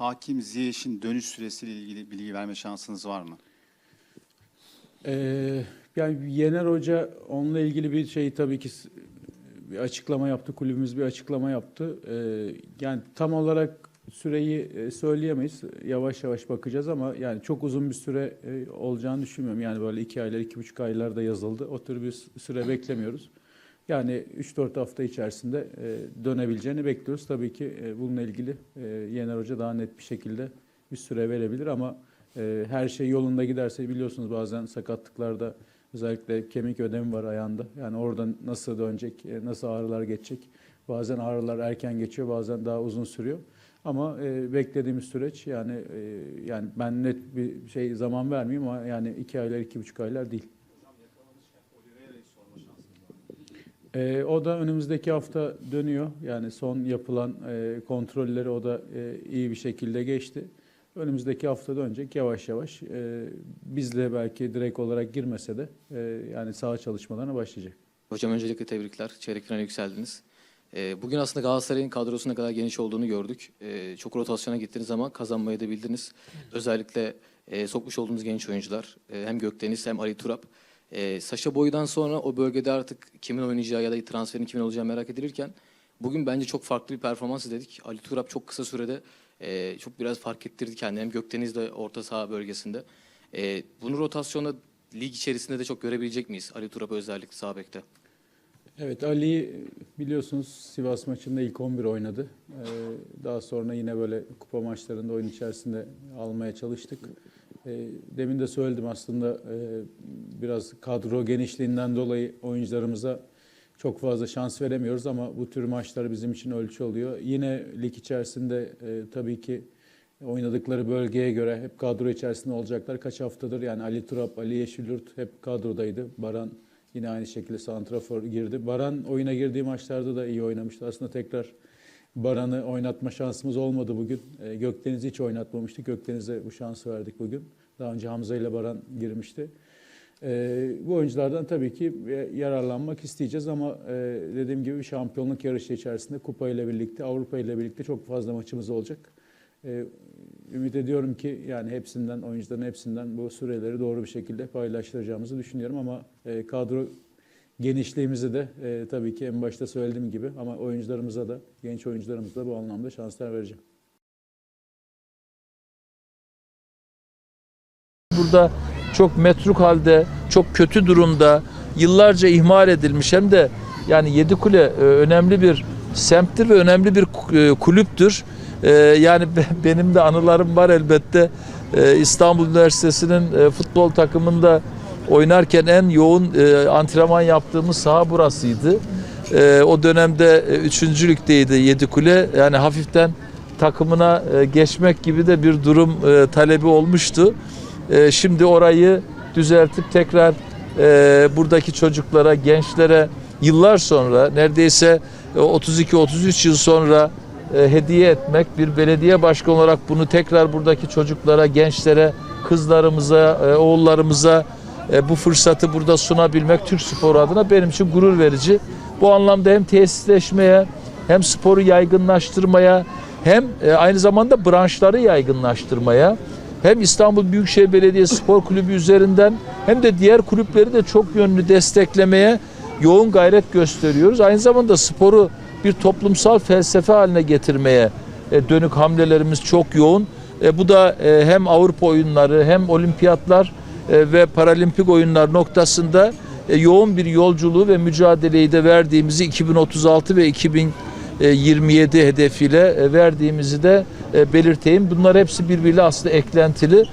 Hakim Ziyech'in dönüş süresiyle ilgili bilgi verme şansınız var mı? Ee, yani Yener Hoca onunla ilgili bir şey tabii ki bir açıklama yaptı. Kulübümüz bir açıklama yaptı. Ee, yani tam olarak süreyi e, söyleyemeyiz. Yavaş yavaş bakacağız ama yani çok uzun bir süre e, olacağını düşünmüyorum. Yani böyle iki aylar, iki buçuk aylar da yazıldı. O tür bir süre beklemiyoruz. Yani 3-4 hafta içerisinde e, dönebileceğini bekliyoruz. Tabii ki e, bununla ilgili e, Yener Hoca daha net bir şekilde bir süre verebilir ama her şey yolunda giderse biliyorsunuz bazen sakatlıklarda özellikle kemik ödemi var ayağında. Yani oradan nasıl dönecek, nasıl ağrılar geçecek. Bazen ağrılar erken geçiyor, bazen daha uzun sürüyor. Ama e, beklediğimiz süreç yani e, yani ben net bir şey zaman vermeyeyim ama yani iki aylar, iki buçuk aylar değil. E, o da önümüzdeki hafta dönüyor. Yani son yapılan e, kontrolleri o da e, iyi bir şekilde geçti. Önümüzdeki hafta dönecek yavaş yavaş. E, bizle belki direkt olarak girmese de e, yani saha çalışmalarına başlayacak. Hocam öncelikle tebrikler. Çeyrek finale yükseldiniz. Ee, bugün aslında Galatasaray'ın kadrosu ne kadar geniş olduğunu gördük. Ee, çok rotasyona gittiniz ama kazanmayı da bildiniz. Özellikle e, sokmuş olduğunuz genç oyuncular e, hem Gökdeniz hem Ali Turap. E, Saşa Boy'dan sonra o bölgede artık kimin oynayacağı ya da transferin kimin olacağı merak edilirken bugün bence çok farklı bir performans izledik. Ali Turap çok kısa sürede e, çok biraz fark ettirdi kendini. Hem Gökdeniz de orta saha bölgesinde. E, bunu rotasyonda lig içerisinde de çok görebilecek miyiz? Ali Turap özellikle sağ bekte. Evet Ali biliyorsunuz Sivas maçında ilk 11 oynadı. Ee, daha sonra yine böyle kupa maçlarında oyun içerisinde almaya çalıştık. Ee, demin de söyledim aslında e, biraz kadro genişliğinden dolayı oyuncularımıza çok fazla şans veremiyoruz ama bu tür maçlar bizim için ölçü oluyor. Yine lig içerisinde e, tabii ki oynadıkları bölgeye göre hep kadro içerisinde olacaklar. Kaç haftadır yani Ali Turap, Ali Yeşilyurt hep kadrodaydı. Baran Yine aynı şekilde santrafor girdi. Baran oyuna girdiği maçlarda da iyi oynamıştı. Aslında tekrar Baran'ı oynatma şansımız olmadı bugün. E, Gökdeniz'i hiç oynatmamıştık. Gökdeniz'e bu şansı verdik bugün. Daha önce Hamza ile Baran girmişti. E, bu oyunculardan tabii ki e, yararlanmak isteyeceğiz ama e, dediğim gibi şampiyonluk yarışı içerisinde Kupa ile birlikte, Avrupa ile birlikte çok fazla maçımız olacak. E, ümit ediyorum ki yani hepsinden, oyuncuların hepsinden bu süreleri doğru bir şekilde paylaştıracağımızı düşünüyorum ama e, kadro genişliğimizi de e, tabii ki en başta söylediğim gibi ama oyuncularımıza da, genç oyuncularımıza da bu anlamda şanslar vereceğim. Burada çok metruk halde, çok kötü durumda, yıllarca ihmal edilmiş hem de yani Yedikule e, önemli bir semttir ve önemli bir e, kulüptür. E, Yani be- benim de anılarım var elbette. İstanbul Üniversitesi'nin futbol takımında oynarken en yoğun e, antrenman yaptığımız saha burasıydı. E, O dönemde e, üçüncülükteydi Yedikule. Yani hafiften takımına e, geçmek gibi de bir durum e, talebi olmuştu. E, Şimdi orayı düzeltip tekrar e, buradaki çocuklara, gençlere yıllar sonra neredeyse e, 32-33 yıl sonra e, hediye etmek bir belediye başkanı olarak bunu tekrar buradaki çocuklara, gençlere, kızlarımıza, e, oğullarımıza e, bu fırsatı burada sunabilmek Türk sporu adına benim için gurur verici. Bu anlamda hem tesisleşmeye hem sporu yaygınlaştırmaya hem e, aynı zamanda branşları yaygınlaştırmaya hem İstanbul Büyükşehir Belediyesi Spor Kulübü üzerinden hem de diğer kulüpleri de çok yönlü desteklemeye yoğun gayret gösteriyoruz. Aynı zamanda sporu bir toplumsal felsefe haline getirmeye e, dönük hamlelerimiz çok yoğun. E, Bu da e, hem Avrupa oyunları hem olimpiyatlar ve paralimpik oyunlar noktasında e, yoğun bir yolculuğu ve mücadeleyi de verdiğimizi 2036 ve 2027 hedefiyle e, verdiğimizi de e, belirteyim. Bunlar hepsi birbiriyle aslında eklentili.